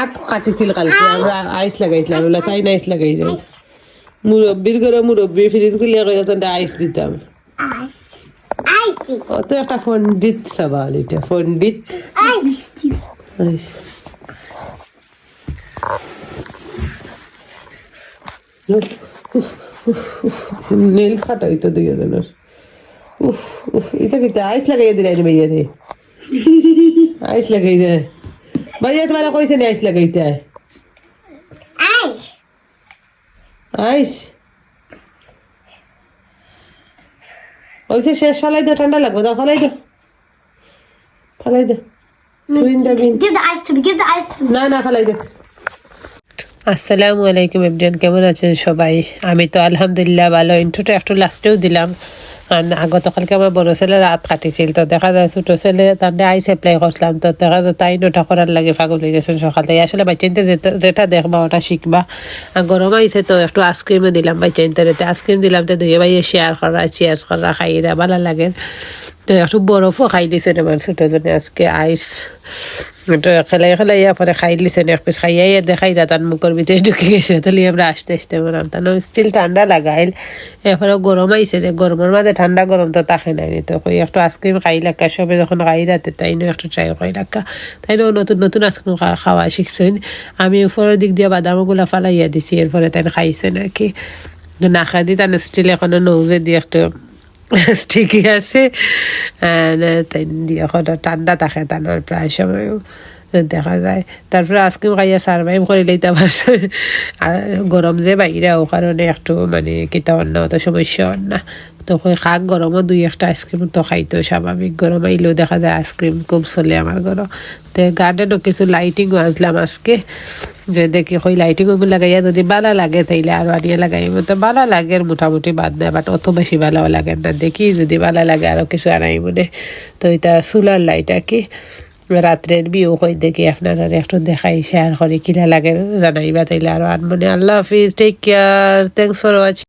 আট কাটিছিল কালকে আমরা আইস লাগাইছিলাম ওলা তাই না আইস লাগাই যাই মুরব্বির করে মুরব্বি ফ্রিজ গুলিয়া করে তখন আইস দিতাম। Ice. Icy. অত একটা পণ্ডিত সবাল এটা পণ্ডিত। Ice. ফাটা হইতো দেনার উফ উফ এটা আইস লাগাই দিলাই রে ভাইয়া রে। আইস লাগাই দে ভাইয়া তোমার কইছে নি আইস লাগাইতে Ice. আইস। ওইসে শেষ ফলাই দাও ঠান্ডা লাগবে দাও ফলাই দাও ফলাই দাও তুইন যাবিন Give the ice to me. Give the ice to me. না না ফেলাই দেখ আসসালামু আলাইকুম এভরিয়ান কেমন আছেন সবাই? আমি তো আলহামদুলিল্লাহ ভালো। ইন্ট্রোটা একটু লাস্টেও দিলাম। আর গতকালকে আমার বড় ছেলে রাত কাটিছিল, তো দেখা যায় ছোটো ছেলে তার আইস অ্যাপ্লাই করছিলাম তো দেখা যায় তাই নোটা করার লাগে, পাগল গেছেন সকালে। আসলে বাচ্চাইতে যেটা দেখবা ওটা শিখবা আর গরম আইসে তো একটু আইসক্রিমও দিলাম বাচ্চাইতে আইসক্রিম দিলাম, তো দুই ভাই শেয়ার করা চেয়ার করা খাইরা ভালো লাগে তো একটু বরফও খাই দিছে আমার ছোটো জনে আজকে আইস তো খেলাই খেলাই পরে খাই লিছে এক পিস খাইয়াই দেখাই না তার মুখের ভিতরে ঢুকে গেছে। তাহলে আমরা আসতে আসতে বললাম তার স্টিল ঠান্ডা লাগাইল। এরপরে গরম আইছে যে গরমের মাঝে ঠান্ডা গরম তো তাকে নাই তো কই একটু আইসক্রিম খাই লাক্কা, সবে যখন খাই রাতে তাই না একটু ট্রাই খাই লাক্কা। তাই নতুন নতুন আইসক্রিম খাওয়া শিখছেন। আমি উপরের দিক দিয়ে বাদামগুলা ফালাইয়া দিছি, এরপরে তাই খাইছে নাকি। না খাই দি তার স্টিল এখনও নৌজে দিয়ে একটু ঠিকই আছে। তাই এখন ঠান্ডা থাকে তানোর প্রায় সময়ও দেখা যায়। তারপরে আইসক্রিম খাইয়া সার্ভাইভ করে লইতে গরম যে বাইরে ও কারণে একটু মানে কিতা অন্য অত সমস্যা না। তো খাক, গরমও দুই একটা আইসক্রিম তো খাইতো, স্বাভাবিক গরম আইলেও দেখা যায় আইসক্রিম খুব চলে আমার ঘর। তো গার্ডেনও কিছু লাইটিংও আনলাম আজকে। যে দেখি হই লাইটিং লাগাইয়া যদি বালা লাগে তাইলে আরও আনিয়ে লাগাইব। তো বালা লাগে মোটামুটি বাদ না বাট অত বেশি বালাও লাগে না। দেখি যদি বালা লাগে আরও কিছু আনাই মনে তো এটা সোলার লাইট আর কি? রাত্রের বিও কই দেখি আপনারা একটু দেখাই শেয়ার করে, কিনা লাগে জানাইবা তাইলে আরও আনমনে আল্লাহ হাফিজ take care thanks for watching